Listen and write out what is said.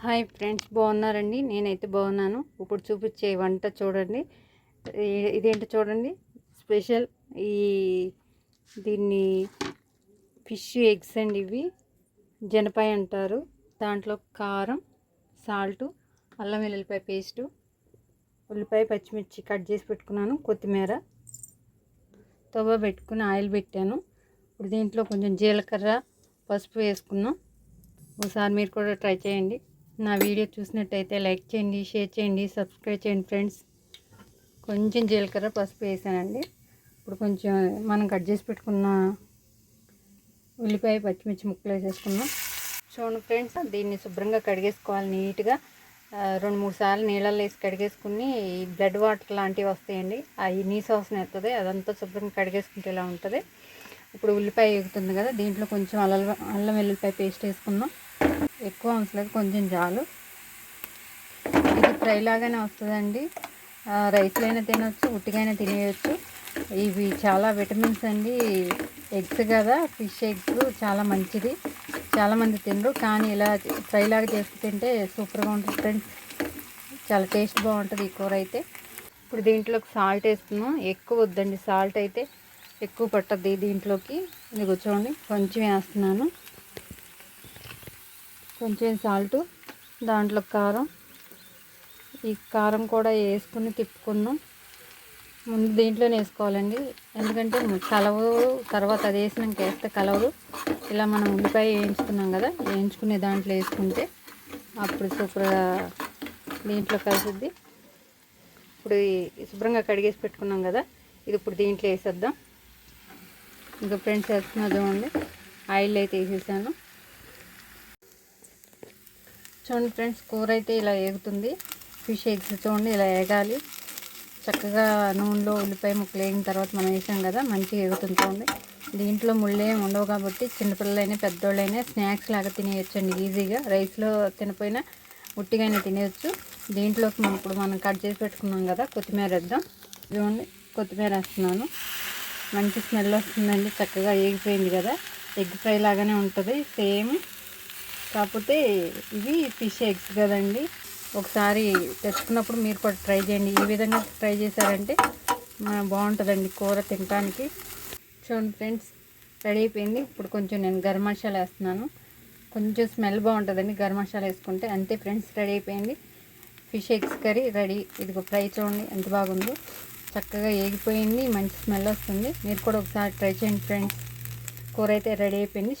Hi friends బాగున్నారండి? నేనైతే బాగున్నాను. ఇప్పుడు చూపించే వంట చూడండి. ఇదేంటో చూడండి. స్పెషల్ ఈ దీన్ని ఫిష్ ఎగ్స్ అండి ఇవి. జనపాయ అంటారు. దాంట్లో కారం సాల్ట్ అల్లం వెల్లుల్లిపాయ పేస్టు ఉల్లిపాయ పచ్చిమిర్చి కట్ చేసి పెట్టుకున్నాను కొత్తిమీర తవ్వ పెట్టుకుని ఆయిల్ పెట్టాను. ఇప్పుడు దీంట్లో కొంచెం జీలకర్ర పసుపు వేసుకున్నాం. ఒకసారి మీరు కూడా ట్రై చేయండి. నా వీడియో చూసినట్టయితే లైక్ చేయండి షేర్ చేయండి సబ్స్క్రైబ్ చేయండి ఫ్రెండ్స్. కొంచెం జీలకర్ర పసుపు వేసానండి. ఇప్పుడు కొంచెం మనం కట్ చేసి పెట్టుకున్న ఉల్లిపాయ పచ్చిమిర్చి ముక్కలు వేసేసుకున్నాం చూడండి ఫ్రెండ్స్ దీన్ని శుభ్రంగా కడిగేసుకోవాలి నీట్గా. రెండు మూడు సార్లు నీళ్ళల్లో వేసి కడిగేసుకుని ఈ బ్లడ్ వాటర్ లాంటివి వస్తాయండి. అవి నీసు వాసన వస్తుంది అదంతా శుభ్రంగా కడిగేసుకుంటే ఇలా ఉంటుంది. ఇప్పుడు ఉల్లిపాయ ఎగుతుంది కదా దీంట్లో కొంచెం అల్లం అల్లం వెల్లుల్లిపాయ పేస్ట్ వేసుకుందాం. ఎక్కువ అవసరం కొంచెం చాలు. ఇది ఫ్రై లాగానే వస్తుందండి. రైస్లైనా రైస్లో అయినా తినొచ్చు తినేయచ్చు. ఇవి చాలా విటమిన్స్ అండి. ఎగ్స్ కదా ఫిష్ ఎగ్స్ చాలా మంచిది. చాలామంది తినరు కానీ ఇలా ఫ్రై లాగా చేసి తింటే సూపర్గా ఉంటుంది ఫ్రెండ్స్. చాలా టేస్ట్ బాగుంటుంది ఈ కూర అయితే. ఇప్పుడు దీంట్లోకి సాల్ట్ వేస్తున్నాం. ఎక్కువ వద్దండి సాల్ట్ అయితే. ఎక్కువ పట్టద్ది దీంట్లోకి. ఇది కూర్చోండి కొంచెం వేస్తున్నాను. కొంచెం సాల్ట్ దాంట్లో కారం. ఈ కారం కూడా వేసుకుని తిప్పుకున్నాం. ముందు దీంట్లోనే వేసుకోవాలండి. ఎందుకంటే కలవు తర్వాత అది వేసినాక వేస్తే కలవరు ఇలా మనం ఉల్లిపాయ వేయించుకున్నాం కదా వేయించుకునే దాంట్లో వేసుకుంటే అప్పుడు సూపర్గా దీంట్లో కలిసిద్ది ఇప్పుడు శుభ్రంగా కడిగేసి పెట్టుకున్నాం కదా ఇది ఇప్పుడు దీంట్లో వేసేద్దాం. ఇంకా ఫ్రెండ్స్ వేస్తున్నా చూడండి ఆయిల్ అయితే వేసేసాను. చూడండి ఫ్రెండ్స్ కూర అయితే ఇలా ఏగుతుంది. ఫిష్ ఎగ్స్ చూడండి ఇలా ఏగాలి. చక్కగా నూనెలో ఉల్లిపాయ ముక్కలు వేగిన తర్వాత మనం వేసాం కదా మంచిగా ఎగుతుంది చూడండి. దీంట్లో ముళ్ళు ఏమి ఉండవు కాబట్టి చిన్నపిల్లలైనా పెద్దోళ్ళైనా స్నాక్స్ లాగా తినేయచ్చండి ఈజీగా. రైస్లో తినపోయినా ఉట్టిగానే తినేయచ్చు. దీంట్లోకి మనం ఇప్పుడు మనం కట్ చేసి పెట్టుకున్నాం కదా కొత్తిమీర వేద్దాం. చూడండి కొత్తిమీర వేస్తున్నాను. మంచి స్మెల్ వస్తుందండి చక్కగా ఏగిపోయింది కదా. ఎగ్ ఫ్రై లాగానే ఉంటుంది సేమ్ కాకపోతే ఇవి ఫిష్ ఎగ్స్ కదండి. ఒకసారి తెచ్చుకున్నప్పుడు మీరు కూడా ట్రై చేయండి. ఈ విధంగా ట్రై చేశారంటే బాగుంటుందండి కూర తినడానికి చూడండి ఫ్రెండ్స్ రెడీ అయిపోయింది. ఇప్పుడు కొంచెం నేను గరం మసాలా వేస్తున్నాను. కొంచెం స్మెల్ బాగుంటుందండి గరం మసాలా వేసుకుంటే. అంతే ఫ్రెండ్స్ రెడీ అయిపోయింది. Fish eggs curry ready. ఇదిగో ఫ్రై చూడండి ఎంత బాగుందో. చక్కగా ఏగిపోయింది మంచి స్మెల్ వస్తుంది. మీరు కూడా ఒకసారి ట్రై చేయండి ఫ్రెండ్స్. కూర అయితే రెడీ అయిపోయింది.